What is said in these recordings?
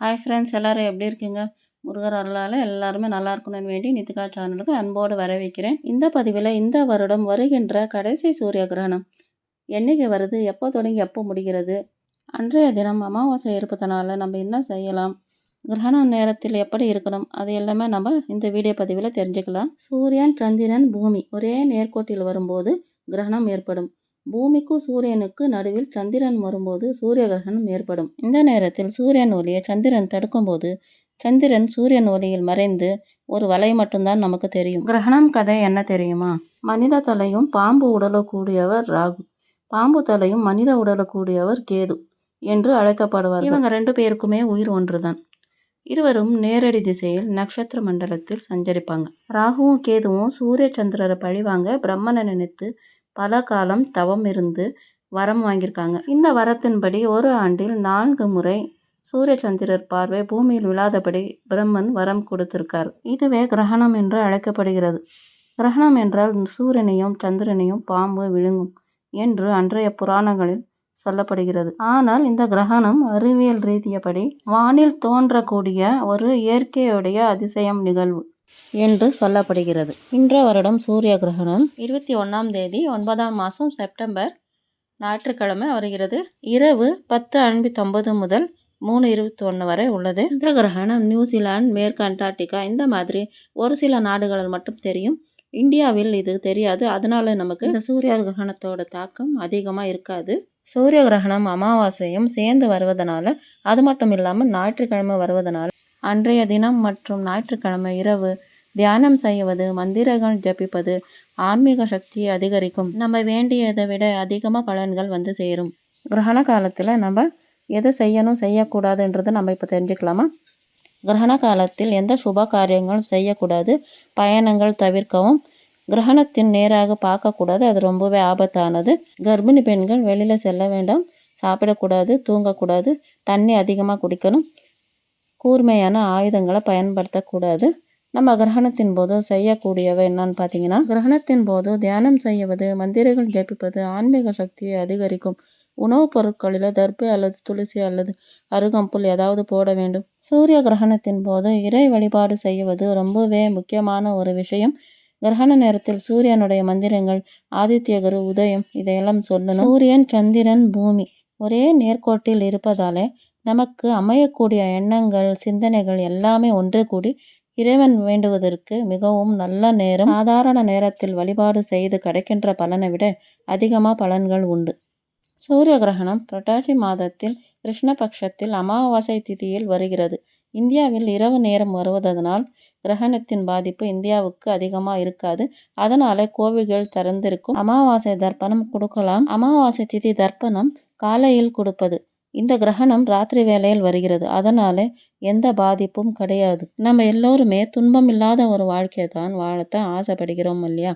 Hi friends எல்லோரும் எப்படி இருக்கீங்க? முருகர் அருளால் எல்லாருமே நல்லா இருக்கணும்னு வேண்டி நித்திகா சேனலுக்கு அன்போடு வரவேற்கிறேன். இந்த பதிவில் இந்த வருடம் வருகின்ற கடைசி சூரிய கிரகணம் என்றைக்கு வருது? எப்போ தொடங்கி எப்போ முடிகிறது? அன்றைய தினம் அமாவாசை இருப்பதனால நம்ம என்ன செய்யலாம்? கிரகண நேரத்தில் எப்படி இருக்கணும்? அது எல்லாமே நம்ம இந்த வீடியோ பதிவில் தெரிஞ்சுக்கலாம். சூரியன் சந்திரன் பூமி ஒரே நேர்கோட்டில் வரும்போது கிரகணம் ஏற்படும். பூமிக்கும் சூரியனுக்கு நடுவில் சந்திரன் வரும்போது சூரிய கிரகணம் ஏற்படும். இந்த நேரத்தில் சூரியன் ஒளியை சந்திரன் தடுக்கும்போது சந்திரன் சூரியன் ஒளியில் மறைந்து ஒரு வலை மட்டும்தான் நமக்கு தெரியும். கிரகணம் கதை என்ன தெரியுமா? மனித தலையும் பாம்பு உடலக்கூடியவர் ராகு. பாம்பு தலையும் மனித உடலக்கூடியவர் கேது என்று அழைக்கப்படுவார் இவங்க ரெண்டு பேருக்குமே உயிர் ஒன்றுதான். இருவரும் நேரடி திசையில் நட்சத்திர மண்டலத்தில் சஞ்சரிப்பாங்க. ராகுவும் கேதுவும் சூரிய சந்திரரை பழிவாங்க பிரம்மனை நினைத்து பல காலம் தவம் இருந்து வரம் வாங்கியிருக்காங்க. இந்த வரத்தின்படி ஒரு ஆண்டில் நான்கு முறை சூரிய சந்திரர் பார்வை பூமியில் விழாதபடி பிரம்மன் வரம் கொடுத்திருக்கார். இதுவே கிரகணம் என்று அழைக்கப்படுகிறது. கிரகணம் என்றால் சூரியனையும் சந்திரனையும் பாம்பு விழுங்கும் என்று அன்றைய புராணங்களில் சொல்லப்படுகிறது. ஆனால் இந்த கிரகணம் அறிவியல் ரீதியபடி வானில் தோன்றக்கூடிய ஒரு இயற்கையுடைய அதிசயம் நிகழ்வு. என்று சொல்லப்படுகிறது. இன்ற வருடம் சூரிய கிரகணம் இருபத்தி ஒன்றாம் தேதி ஒன்பதாம் மாதம் செப்டம்பர் ஞாயிற்றுக்கிழமை வருகிறது. இரவு பத்து ஐம்பத்தொம்பது முதல் மூணு இருபத்தி ஒன்று வரை உள்ளது. இந்த கிரகணம் நியூசிலாந்து மேற்கு அண்டார்டிகா இந்த மாதிரி ஒரு சில நாடுகளில் மட்டும் தெரியும். இந்தியாவில் இது தெரியாது. அதனால நமக்கு இந்த சூரிய கிரகணத்தோட தாக்கம் அதிகமாக இருக்காது. சூரிய கிரகணம் அமாவாசையும் சேர்ந்து வருவதனால அது மட்டும் இல்லாமல் ஞாயிற்றுக்கிழமை வருவதனால அன்றைய தினம் மற்றும் ஞாயிற்றுக்கிழமை இரவு தியானம் செய்வது மந்திரங்கள் ஜபிப்பது ஆன்மீக சக்தியை அதிகரிக்கும். நம்ம வேண்டியதை விட அதிகமாக பலன்கள் வந்து சேரும். கிரகண காலத்தில் நம்ம எதை செய்யணும் செய்யக்கூடாதுன்றதை நம்ம இப்போ தெரிஞ்சுக்கலாமா? கிரகண காலத்தில் எந்த சுப காரியங்களும் செய்யக்கூடாது. பயணங்கள் தவிர்க்கவும். கிரகணத்தின் நேராக பார்க்கக்கூடாது. அது ரொம்பவே ஆபத்தானது. கர்ப்பிணி பெண்கள் வெளியில் செல்ல வேண்டாம். சாப்பிடக்கூடாது தூங்கக்கூடாது. தண்ணி அதிகமாக குடிக்கணும். கூர்மையான ஆயுதங்களை பயன்படுத்தக்கூடாது. நம்ம கிரகணத்தின் போது செய்யக்கூடியவை என்னன்னு பார்த்தீங்கன்னா கிரகணத்தின் போது தியானம் செய்வது மந்திரங்கள் ஜபிப்பது ஆன்மீக சக்தியை அதிகரிக்கும். உணவுப் பொருட்களில் தர்பு அல்லது துளசி அல்லது அருகம்புல் ஏதாவது போட வேண்டும். சூரிய கிரகணத்தின் போது இறை வழிபாடு செய்வது ரொம்பவே முக்கியமான ஒரு விஷயம். கிரகண நேரத்தில் சூரியனுடைய மந்திரங்கள் ஆதித்ய குரு உதயம் இதையெல்லாம் சொல்லணும். சூரியன் சந்திரன் பூமி ஒரே நேர்கோட்டில் இருப்பதாலே நமக்கு அமையக்கூடிய எண்ணங்கள் சிந்தனைகள் எல்லாமே ஒன்று கூடி இறைவன் வேண்டுவதற்கு மிகவும் நல்ல நேரம் சாதாரண நேரத்தில் வழிபாடு செய்து கிடைக்கின்ற பலனை விட அதிகமாக பலன்கள் உண்டு. சூரிய கிரகணம் புரட்டாசி மாதத்தில் கிருஷ்ணபக்ஷத்தில் அமாவாசை திதியில் வருகிறது. இந்தியாவில் இரவு நேரம் வருவதனால் கிரகணத்தின் பாதிப்பு இந்தியாவுக்கு அதிகமாக இருக்காது. அதனால கோவில்கள் திறந்திருக்கும். அமாவாசை தர்ப்பணம் கொடுக்கலாம். அமாவாசை திதி தர்ப்பணம் காலையில் கொடுப்பது. இந்த கிரகணம் ராத்திரி வேளையில் வருகிறது. அதனால் எந்த பாதிப்பும் கிடையாது. நம்ம எல்லோருமே துன்பம் இல்லாத ஒரு வாழ்க்கையை தான் வாழத்தான் ஆசைப்படுகிறோம் இல்லையா?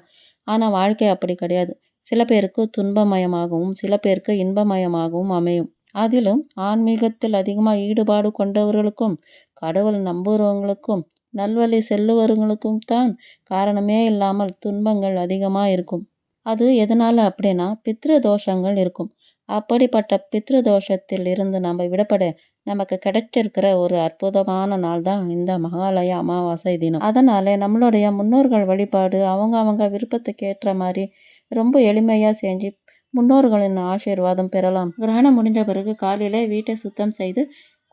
ஆனால் வாழ்க்கை அப்படி கிடையாது. சில பேருக்கு துன்பமயமாகவும் சில பேருக்கு இன்பமயமாகவும் அமையும். அதிலும் ஆன்மீகத்தில் அதிகமாக ஈடுபாடு கொண்டவர்களுக்கும் கடவுள் நம்புகிறவங்களுக்கும் நல்வழி செல்லுவவர்களுக்கும் தான் காரணமே இல்லாமல் துன்பங்கள் அதிகமாக இருக்கும். அது எதனால் அப்படின்னா பித்ரு தோஷங்கள் இருக்கும். அப்படிப்பட்ட பித்ரு தோஷத்தில் இருந்து நம்ம விடப்பட நமக்கு கிடைச்சிருக்கிற ஒரு அற்புதமான நாள் தான் இந்த மகாலய அமாவாசை தினம். அதனால நம்மளுடைய முன்னோர்கள் வழிபாடு அவங்க அவங்க விருப்பத்துக்கு ஏற்ற மாதிரி ரொம்ப எளிமையாக செஞ்சு முன்னோர்களின் ஆசீர்வாதம் பெறலாம். கிரகணம் முடிஞ்ச பிறகு காலையில் வீட்டை சுத்தம் செய்து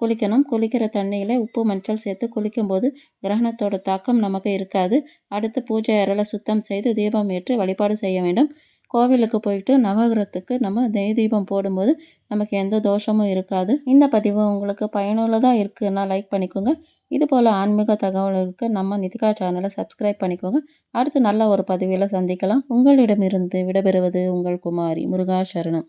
குளிக்கணும். குளிக்கிற தண்ணியில் உப்பு மஞ்சள் சேர்த்து குளிக்கும்போது கிரகணத்தோட தாக்கம் நமக்கு இருக்காது. அடுத்து பூஜை அறையில் சுத்தம் செய்து தீபம் ஏற்று வழிபாடு செய்ய வேண்டும். கோவிலுக்கு போயிட்டு நவகிரகத்துக்கு நம்ம நெய் தீபம் போடும்போது நமக்கு எந்த தோஷமும் இருக்காது. இந்த பதிவு உங்களுக்கு பயனுள்ளதாக இருக்குன்னா லைக் பண்ணிக்கோங்க. இது போல் ஆன்மீக தகவல்களுக்கு நம்ம நிதிகா சேனலை சப்ஸ்கிரைப் பண்ணிக்கோங்க. அடுத்து நல்ல ஒரு பதிவில் சந்திக்கலாம். உங்களிடமிருந்து விடைபெறுவது உங்கள் குமாரி முருகா சரணம்